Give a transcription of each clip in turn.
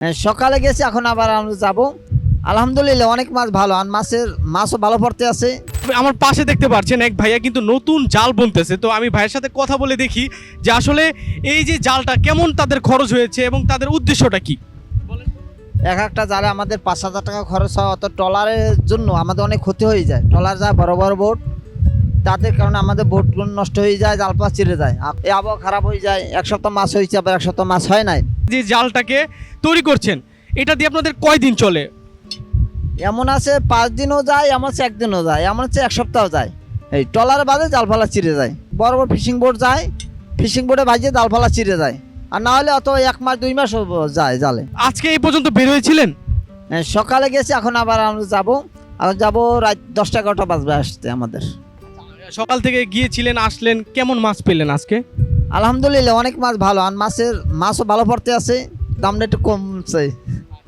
হ্যাঁ, সকালে গেছি এখন আবার আমরা যাব। আলহামদুলিল্লাহ অনেক মাছ ভালো। আর মাছের মাছও ভালো পড়তে আছে। আমার পাশে দেখতে পাচ্ছেন এক ভাইয়া কিন্তু নতুন জাল বুনতেছে। তো আমি ভাইয়ের সাথে কথা বলে দেখি যে আসলে এই যে জালটা কেমন তাদের খরচ হয়েছে এবং তাদের উদ্দেশ্যটা কি? এক একটা জালে আমাদের পাঁচ হাজার টাকা খরচ হয় অত ট্রলারের জন্য আমাদের অনেক ক্ষতি হয়ে যায়। ট্রলার যায় বড় বড় বোট তাদের কারণে আমাদের বোটগুলো নষ্ট হয়ে যায় জাল পাশ চিরে যায় এই আবহাওয়া খারাপ হয়ে যায় এক সপ্তাহ মাছ হয়েছে আবার এক সপ্তাহ মাছ হয় নাই। যে জালটাকে তৈরি করছেন এটা দিয়ে আপনাদের কয়দিন চলে? এমন আছে পাঁচ দিনও যায় এমন আছে একদিনও যায় এমন আছে এক সপ্তাহ যায়। এই ট্রলার বাদে জাল ফালা চিরে যায়। বড় বড় ফিশিং বোট যায় ফিশিং বোটে ভাজিয়ে জাল ফালা চিরে যায়। আর না হলে অত এক মাস দুই মাস যায় জালে। আজকে এই পর্যন্ত বের হয়েছিলেন? হ্যাঁ, সকালে গেছি এখন আবার আমরা যাব। এখন যাব রাত দশটা এগারোটা বাজবে আসতে আমাদের। সকাল থেকে গিয়েছিলেন আসলেন কেমন মাছ পেলেন আজকে? আলহামদুলিল্লাহ অনেক মাছ ভালো। আর মাছের মাছও ভালো পড়তে আছে দামটা একটু কমছে।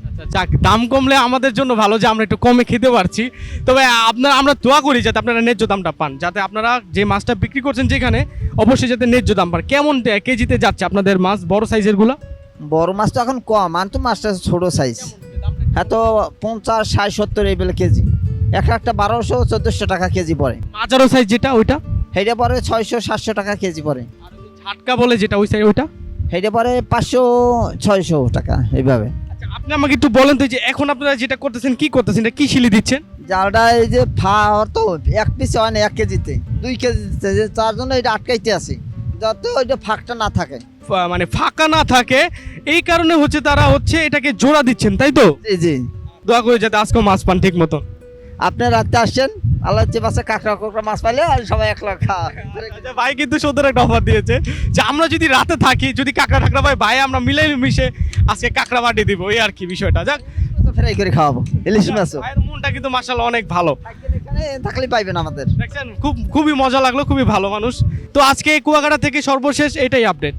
আচ্ছা, যাক দাম কমলে আমাদের জন্য ভালো যে আমরা একটু কমে খেতে পারছি। তবে আপনারা আমরা দোয়া করি যাতে আপনারা ন্যায্য দামটা পান যাতে আপনারা যে মাছটা বিক্রি করছেন যেখানে অবশ্যই যাতে ন্যায্য দাম পান। কেমন কেজিতে যাচ্ছে আপনাদের মাছ বড় সাইজেরগুলা? বড় মাছ তো এখন কম আর তো মাছটা ছোটো সাইজ হ্যাঁ তো পঞ্চাশ ষাট সত্তর এই বেলে কেজি। এক একটা বারোশো চোদ্দোশো টাকা কেজি পড়ে। মাঝারো সাইজ যেটা ওইটা? হেডে পরে ছয়শো সাতশো টাকা কেজি পড়ে। ঝাটকা বলে যেটা ওই সাইজ ওইটা? হেডে পরে পাঁচশো ছয়শো টাকা এইভাবে। আচ্ছা আপনি আমাকে একটু বলেন তো যে এখন আপনারা যেটা করতেছেন কি করতেছেন এটা কি শিলি দিচ্ছেন? জালটা এই যে ফা তো এক পিস হয় না এক কেজিতে দুই কেজিতে তার জন্য এটা আটকাইতে আছে। যাতে ওইটা ফাঁকটা না থাকে। মানে ফাঁকা না থাকে এই কারণে হচ্ছে তারা হচ্ছে এটাকে জোড়া দিচ্ছেন তাই তো? জি জি। দোয়া করে যাতে আজকেও মাছ পান ঠিক মতন। আপনি রাতে আসছেন আল্লাহ যে বাসে কাঁকড়া কোকড়া মাছ পাইলে আর সবাই এক লাখ খা। আচ্ছা, ভাই কিন্তু সুন্দর একটা অফার দিয়েছে যে আমরা যদি রাতে থাকি যদি কাঁকড়া ঠাকড়া পাই ভাই আমরা মিলাই মিশে আজকে কাঁকড়া বাটি দিব। এই আর কি বিষয়টা যাক। ফ্রাই করে খাওয়াবো। ইলিশ মাছও। মনটা কিন্তু মাসাল্লাহ অনেক ভালো। থাকলে পাইবেন আমাদের। দেখছেন? খুব খুবই মজা লাগল খুবই ভালো মানুষ। তো আজকে কুয়াকাটা থেকে সর্বশেষ এটাই আপডেট